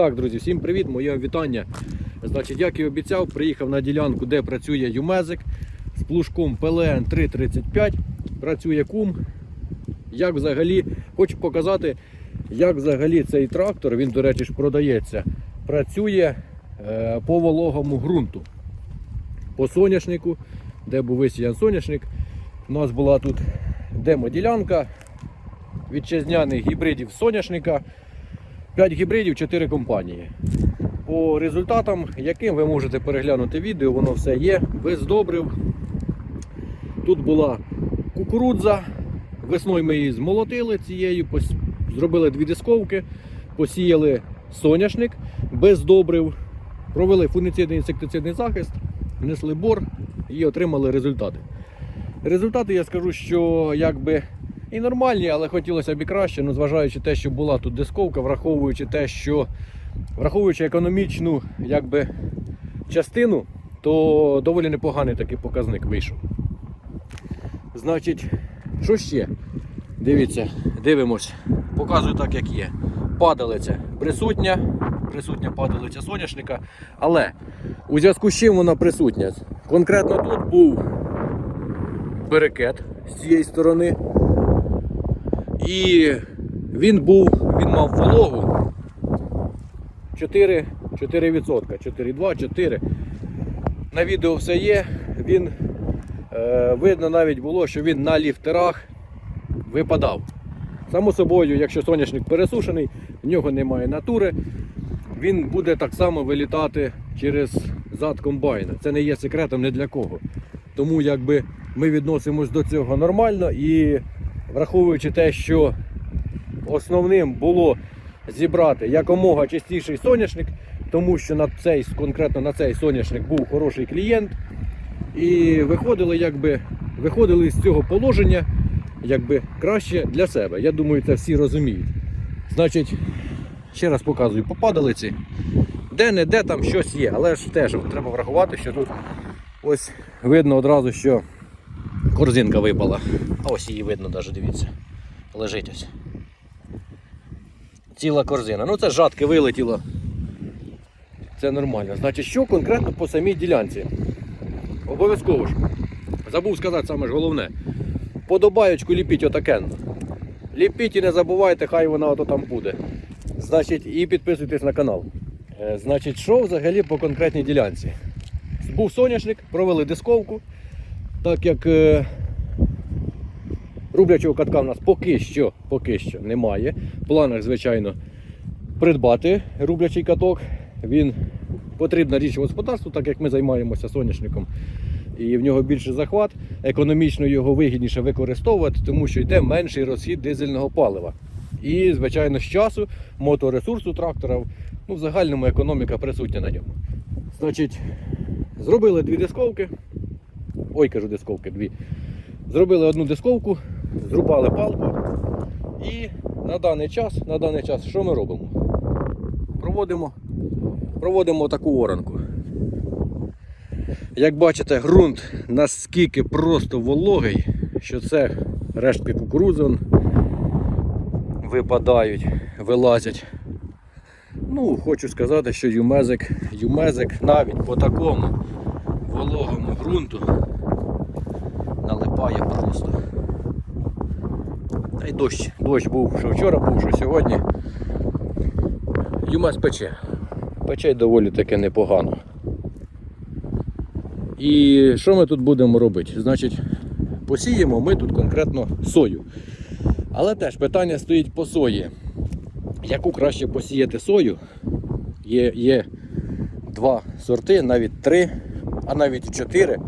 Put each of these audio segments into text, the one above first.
Так, друзі, всім привіт, моє вітання. Значить, як і обіцяв, приїхав на ділянку, де працює Юмезик з плужком PLN 335. Працює кум. Як взагалі, хочу показати, як взагалі цей трактор, він, до речі, ж продається, працює е, по вологому ґрунту. По соняшнику, де був висіян соняшник. У нас була тут демоділянка вітчизняних гібридів соняшника. 5 гібридів, 4 компанії. По результатам, яким ви можете переглянути відео, воно все є, без добрив. Тут була кукурудза. Весною ми її змолотили цією, зробили дві дисковки, посіяли соняшник без добрив, провели фунгіцидний інсектицидний захист, внесли бор і отримали результати. Результати я скажу, що якби і нормальні, але хотілося б і краще, ну, зважаючи те, що була тут дисковка, враховуючи те, що враховуючи економічну якби, частину, то доволі непоганий такий показник вийшов. Значить, що ще? Дивіться, дивимось, показую так, як є. Падалиця присутня, присутня падалиця соняшника, але у зв'язку з чим вона присутня? Конкретно тут був берекет з цієї сторони. І він був, він мав вологу 4, 4%, 4,2, 4. На відео все є. Він е, видно навіть було, що він на ліфтерах випадав. Само собою, якщо соняшник пересушений, в нього немає натури, він буде так само вилітати через зад комбайна. Це не є секретом ні для кого. Тому якби ми відносимось до цього нормально і враховуючи те, що основним було зібрати якомога частіший соняшник, тому що на цей, конкретно на цей соняшник був хороший клієнт. І виходили, якби, виходили з цього положення якби, краще для себе. Я думаю, це всі розуміють. Значить, ще раз показую по падалиці. Де-не-де там щось є, але ж теж треба врахувати, що тут ось видно одразу, що корзинка випала. Ось її видно навіть, дивіться. Лежить ось. Ціла корзина. Ну це жатки вилетіло. Це нормально. Значить, що конкретно по самій ділянці? Обов'язково ж. Забув сказати саме ж головне. Подобаєчку ліпіть отакен. Ліпіть і не забувайте, хай вона ото там буде. Значить, і підписуйтесь на канал. Е, Значить, що взагалі по конкретній ділянці? Був соняшник, провели дисковку. Так як е, рублячого катка в нас поки що, поки що немає. В планах, звичайно, придбати рублячий каток. Він потрібна річ господарству, так як ми займаємося соняшником. І в нього більше захват, економічно його вигідніше використовувати, тому що йде менший розхід дизельного палива. І, звичайно, з часу моторесурсу трактора, ну, в загальному економіка присутня на ньому. Значить, зробили дві дисковки. Ой, кажу дисковки, дві. Зробили одну дисковку, зрубали палку. І на даний час, на даний час, що ми робимо? Проводимо, проводимо таку оранку. Як бачите, ґрунт наскільки просто вологий, що це рештки кукурудзи випадають, вилазять. Ну, хочу сказати, що юмезик, юмезик навіть по такому вологому ґрунту налипає просто. Та й дощ. Дощ був, що вчора був, що сьогодні. Юмез пече. Пече доволі таки непогано. І що ми тут будемо робити? Значить, посіємо ми тут конкретно сою. Але теж питання стоїть по сої. Яку краще посіяти сою? Є, є два сорти, навіть три, а навіть чотири.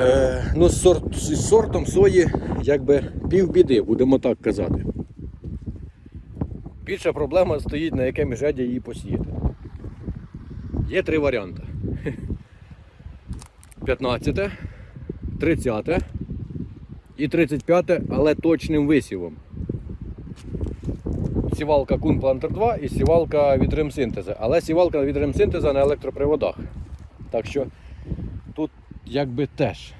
Е, ну, з, сорт, з сортом сої якби півбіди, будемо так казати. Більша проблема стоїть, на яке міжряддя її посіяти. Є три варіанти. 15, 30 і 35, але точним висівом. Сівалка Planter 2 і сівалка від ремсинтеза. Але сівалка від ремсинтеза на електроприводах. Так що якби теж.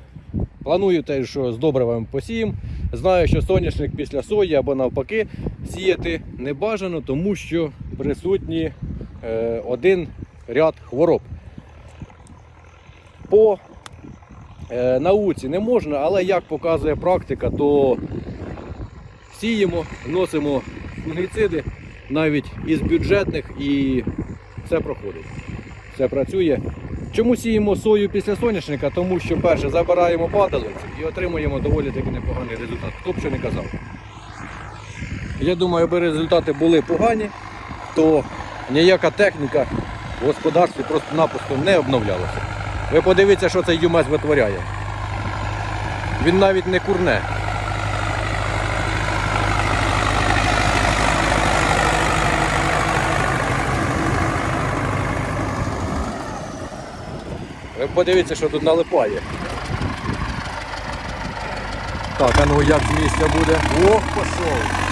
Планую теж, що з добривами посіємо. Знаю, що соняшник після сої або навпаки сіяти не бажано, тому що присутні е, один ряд хвороб. По е, науці не можна, але як показує практика, то сіємо, вносимо фунгіциди навіть із бюджетних і все проходить. Все працює. Чому сіємо сою після соняшника? Тому що перше забираємо падалицю і отримуємо доволі таки непоганий результат. Хто б що не казав. Я думаю, аби результати були погані, то ніяка техніка в господарстві просто-напросто не обновлялася. Ви подивіться, що цей юмес витворяє. Він навіть не курне. Подивіться, що тут налипає. Так, а ну як з місця буде? Ох, пішов.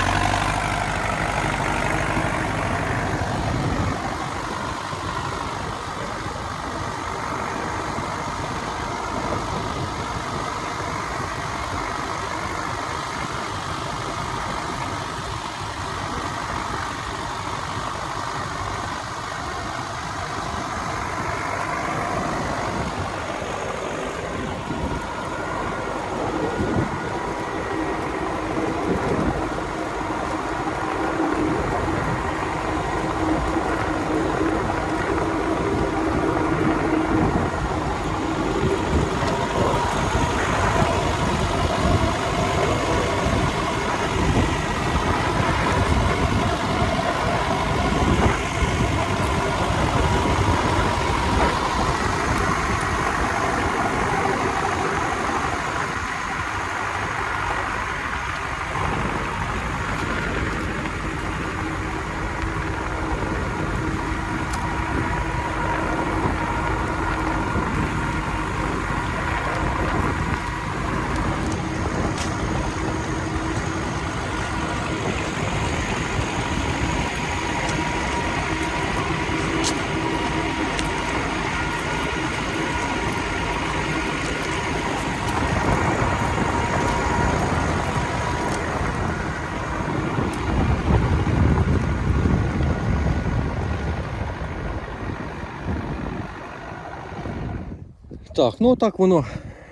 Так, ну так воно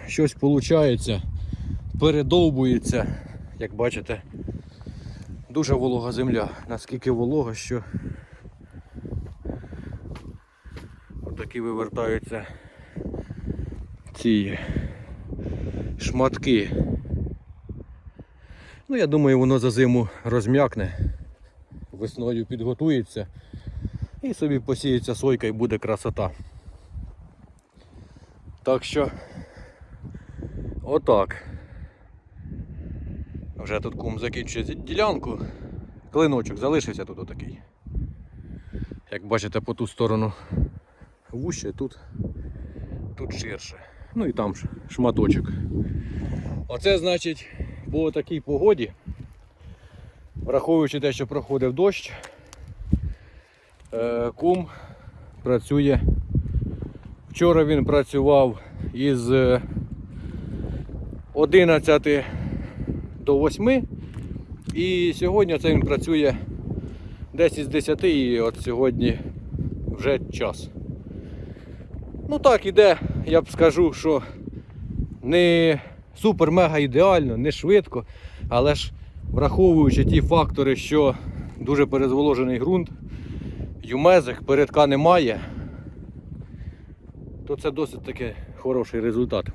щось виходить, передовбується, як бачите, дуже волога земля. Наскільки волога, що отакі вивертаються ці шматки. Ну, я думаю, воно за зиму розм'якне, весною підготується і собі посіється сойка і буде красота. Так що отак. Вже тут кум закінчує ділянку. Клиночок залишився тут отакий. Як бачите, по ту сторону вуще, тут, тут ширше. Ну і там шматочок. Оце значить по такій погоді, враховуючи те, що проходив дощ, е, кум працює Вчора він працював із 11 до 8 і сьогодні це він працює десь із 10 і от сьогодні вже час. Ну так іде, я б скажу, що не супер-мега ідеально, не швидко, але ж враховуючи ті фактори, що дуже перезволожений ґрунт, юмезик, передка немає то це досить таки хороший результат.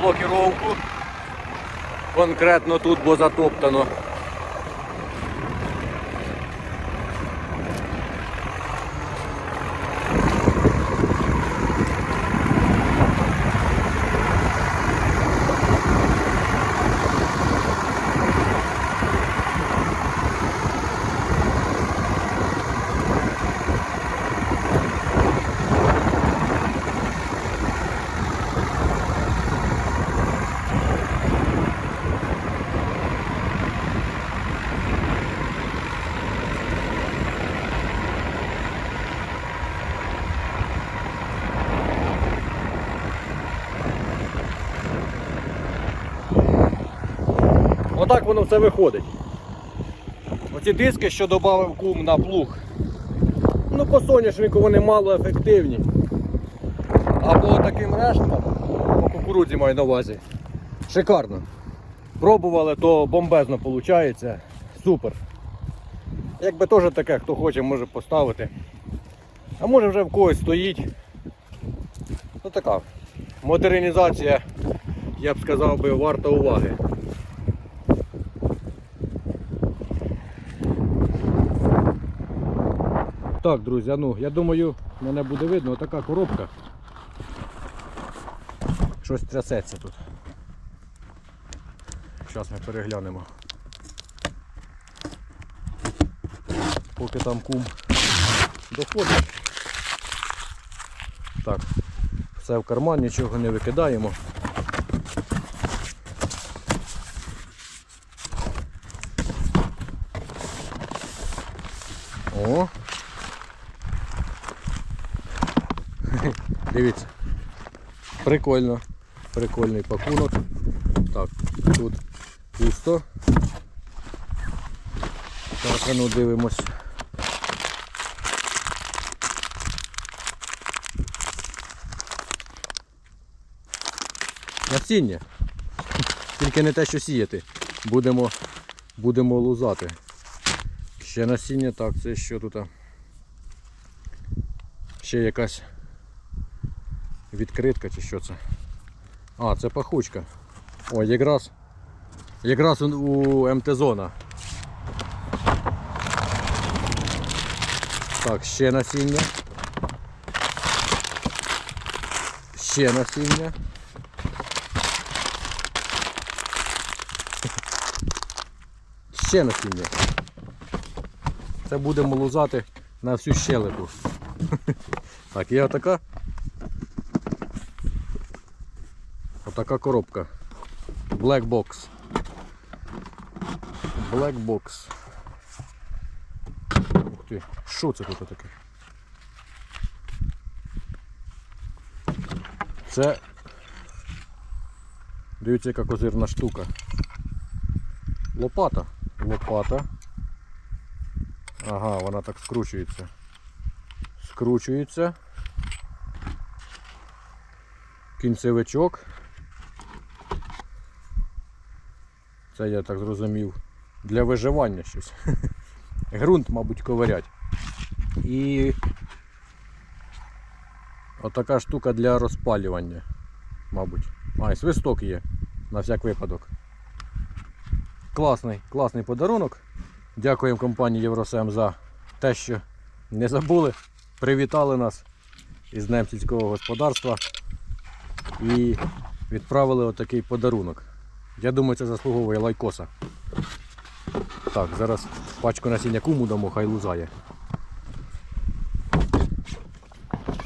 Блокіровку конкретно тут, бо затоптано. Отак воно все виходить. Оці диски, що додав кум на плуг. Ну, по соняшнику вони мало ефективні. Або таким рештам, по кукурудзі маю на увазі. Шикарно. Пробували, то бомбезно виходить. Супер. Якби теж таке, хто хоче, може поставити. А може вже в когось стоїть. Ну така. Модернізація, я б сказав би, варта уваги. Так, друзі, ну, я думаю, мене буде видно, отака коробка. Щось трясеться тут. Зараз ми переглянемо. Поки там кум доходить. Так, все в карман, нічого не викидаємо. О! Дивіться. Прикольно. Прикольний пакунок. Так, тут пусто. Так, ну дивимось. Насіння. Тільки не те, що сіяти. Будемо, будемо лузати. Ще насіння, так, це що тут? Ще якась відкритка чи що це? А, це пахучка. О, якраз якраз у- МТ-зона. Так, ще насіння. Ще насіння. Ще насіння. Це будемо лузати на всю щелепу. Так, є отака. Отака коробка. Black Box. Black Box. Ух ти, що це тут таке? Це. Дивіться, яка козирна штука. Лопата. Лопата. Ага, вона так скручується. Скручується. Кінцевичок. Це я так зрозумів. Для виживання щось. Грунт, мабуть, ковирять. І отака штука для розпалювання, мабуть. А, і свисток є на всяк випадок. Класний, класний подарунок. Дякуємо компанії Євросем за те, що не забули, привітали нас із Днем сільського господарства і відправили отакий подарунок. Я думаю, це заслуговує лайкоса. Так, зараз пачку насіння куму дамо, хай лузає.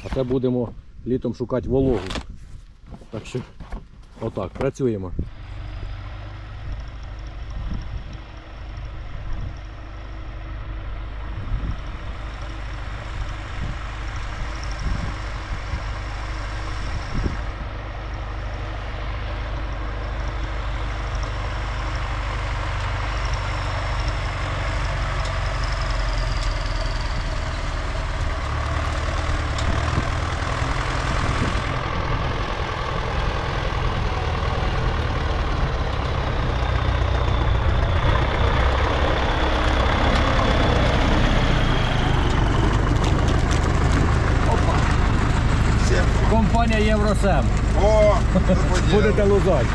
А це будемо літом шукати вологу. Так що отак, працюємо. Компанія О, Будете лузати.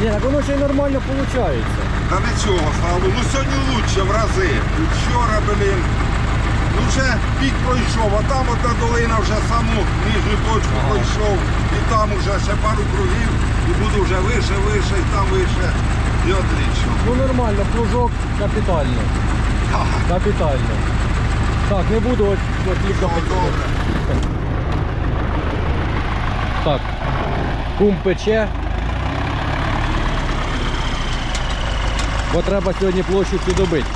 Ні, так воно ще й нормально виходить. Та нічого, слава Богу. Ну сьогодні лучше в рази. Вчора, блін. Ну вже пік пройшов, а там ота долина вже саму нижню точку пройшов. І там вже ще пару кругів. І буду вже вище, вище, і там вище. І отлично. Ну нормально, плужок капітально. Капітально. Так, не буду от, от тільки О, добре. Так. Кум пече. Бо треба сьогодні площу цю добити.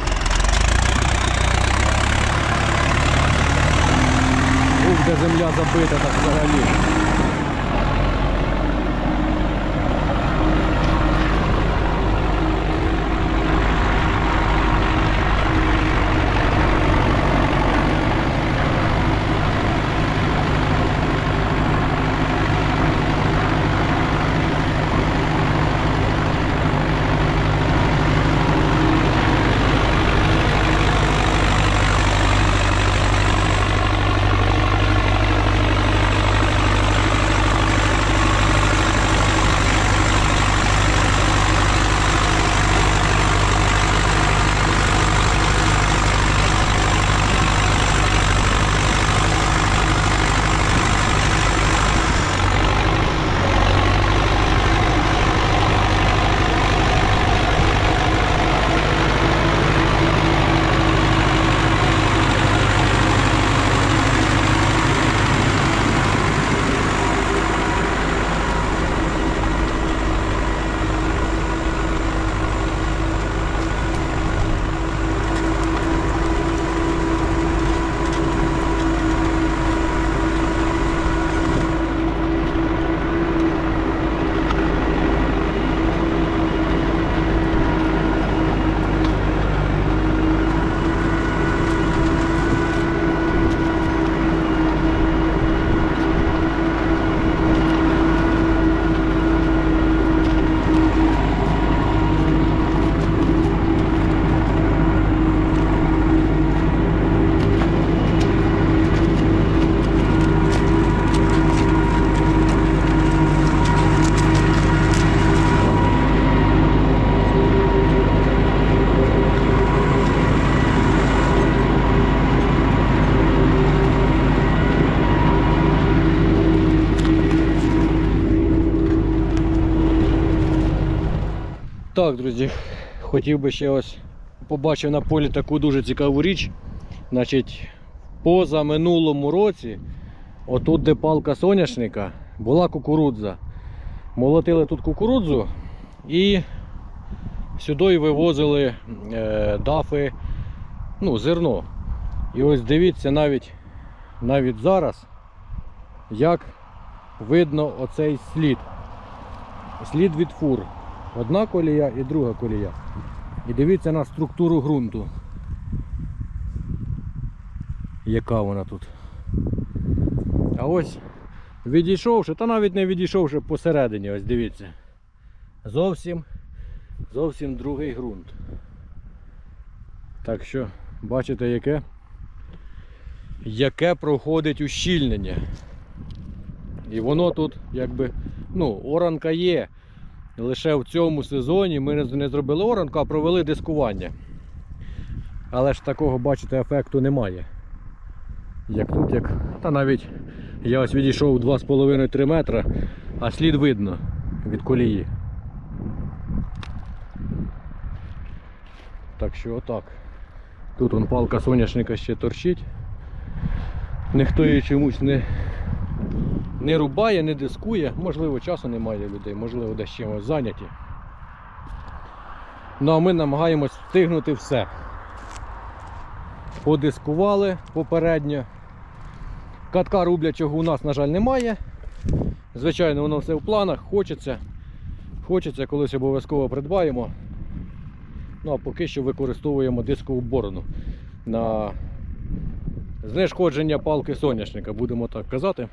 Ух, де земля забита так взагалі. Так, друзі, хотів би ще ось побачив на полі таку дуже цікаву річ. Значить, поза минулому році, отут, де палка соняшника, була кукурудза. Молотили тут кукурудзу і сюди вивозили е, дафи, ну, зерно. І ось дивіться навіть, навіть зараз, як видно оцей слід. Слід від фур. Одна колія і друга колія. І дивіться на структуру ґрунту. Яка вона тут. А ось відійшовши, та навіть не відійшовши посередині, ось дивіться. Зовсім, зовсім другий ґрунт. Так що, бачите, яке? Яке проходить ущільнення. І воно тут якби, ну, оранка є. Лише в цьому сезоні ми не- зробили оранку, а провели дискування. Але ж такого, бачите, ефекту немає. Як тут, як. Та навіть я ось відійшов 2,5-3 метра, а слід видно від колії. Так що отак. Тут он палка соняшника ще торчить. Ніхто її чомусь не, не рубає, не дискує. Можливо, часу немає людей, можливо, десь чимось зайняті. Ну а ми намагаємось встигнути все. Подискували попередньо. Катка рублячого у нас, на жаль, немає. Звичайно, воно все в планах, хочеться. Хочеться, колись обов'язково придбаємо. Ну а поки що використовуємо дискову борону на знешкодження палки соняшника, будемо так казати.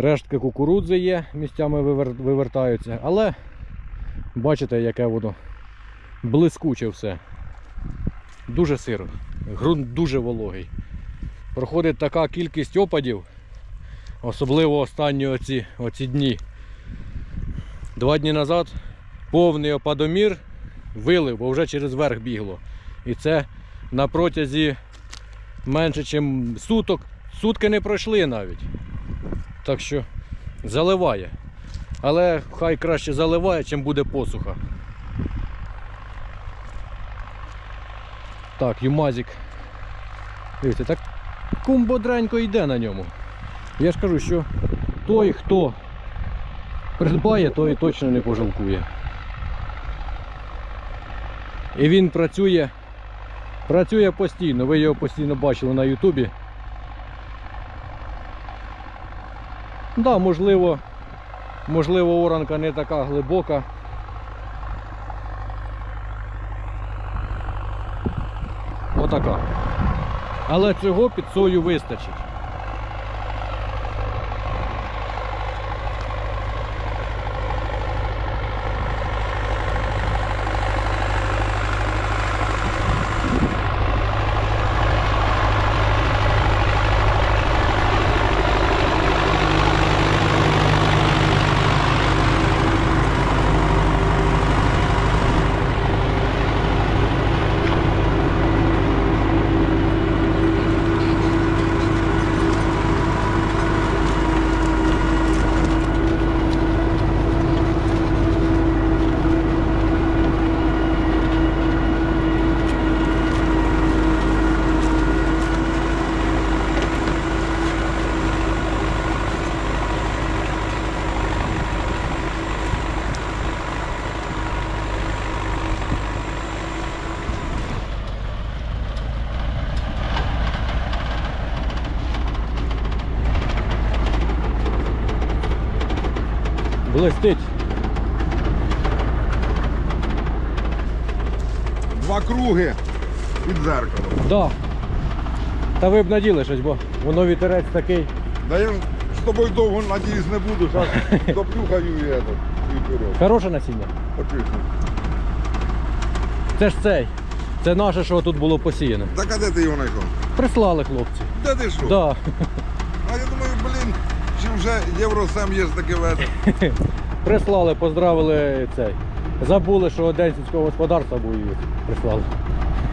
Рештки кукурудзи є, місцями вивертаються, але бачите, яке воно блискуче все. Дуже сиро, ґрунт дуже вологий. Проходить така кількість опадів, особливо останні оці, оці дні. Два дні назад повний опадомір вилив, бо вже через верх бігло. І це на протязі менше, ніж суток. Сутки не пройшли навіть. Так що заливає. Але хай краще заливає, чим буде посуха. Так, Юмазик. Дивіться, так кум бодренько йде на ньому. Я ж кажу, що той, хто придбає, той точно не пожалкує. І він працює, працює постійно. Ви його постійно бачили на Ютубі. Да, можливо, можливо, оранка не така глибока. Отака. Але цього під сою вистачить. Блистить. Два круги під зеркалом. Да. Та ви б наділи щось, бо воно вітерець такий. Да я з тобою довго надіюсь не буду, зараз доплюхаю і этот, і вперед. Хороше насіння. Отлично. Це ж цей. Це наше, що тут було посіяно. Так а де ти його знайшов? Прислали хлопці. Де ти що? Да. А я думаю, блін, вже Євросем є таке веде. Прислали, поздравили цей. Забули, що день сільського господарства був прислали.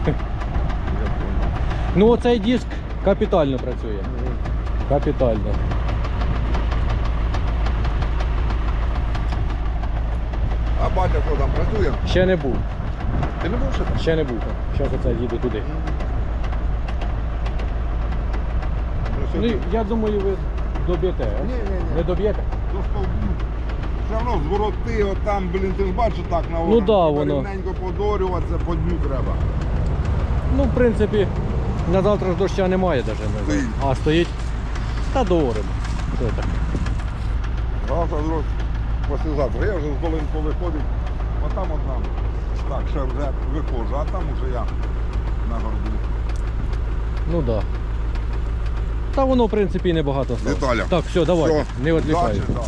Ну оцей диск капітально працює. Капітально. А батя що там працює? Ще не був. Ти не був ще там? Ще не був. Зараз оце їду туди. Ну, Ну, я думаю, ви доб'єте. а? Ні, ні, ні. Не доб'єте? Ну, що, Все одно звороти, отам, блін, ти ж бачиш так на Ну да, воно. Рівненько подорюватися, по дню треба. Ну, в принципі, на завтра ж доща немає навіть. Стоїть. А, стоїть? Та дооримо. Що так? Завтра, друг, післязавтра. Я вже з долинку виходив, отам одна. Так, ще вже виходжу, а там уже я на горбу. Ну так. Да. Та воно, в принципі, і небагато стало. Віталя. Так, все, давай, Все, не да.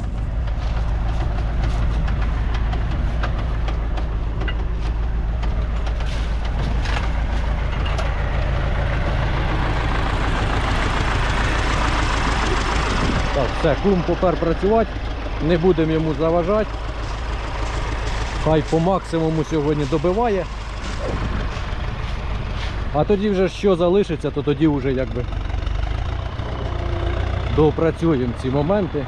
Так, все, кум попер працювати, не будемо йому заважати. Хай по максимуму сьогодні добиває. А тоді вже що залишиться, то тоді вже якби допрацюємо ці моменти.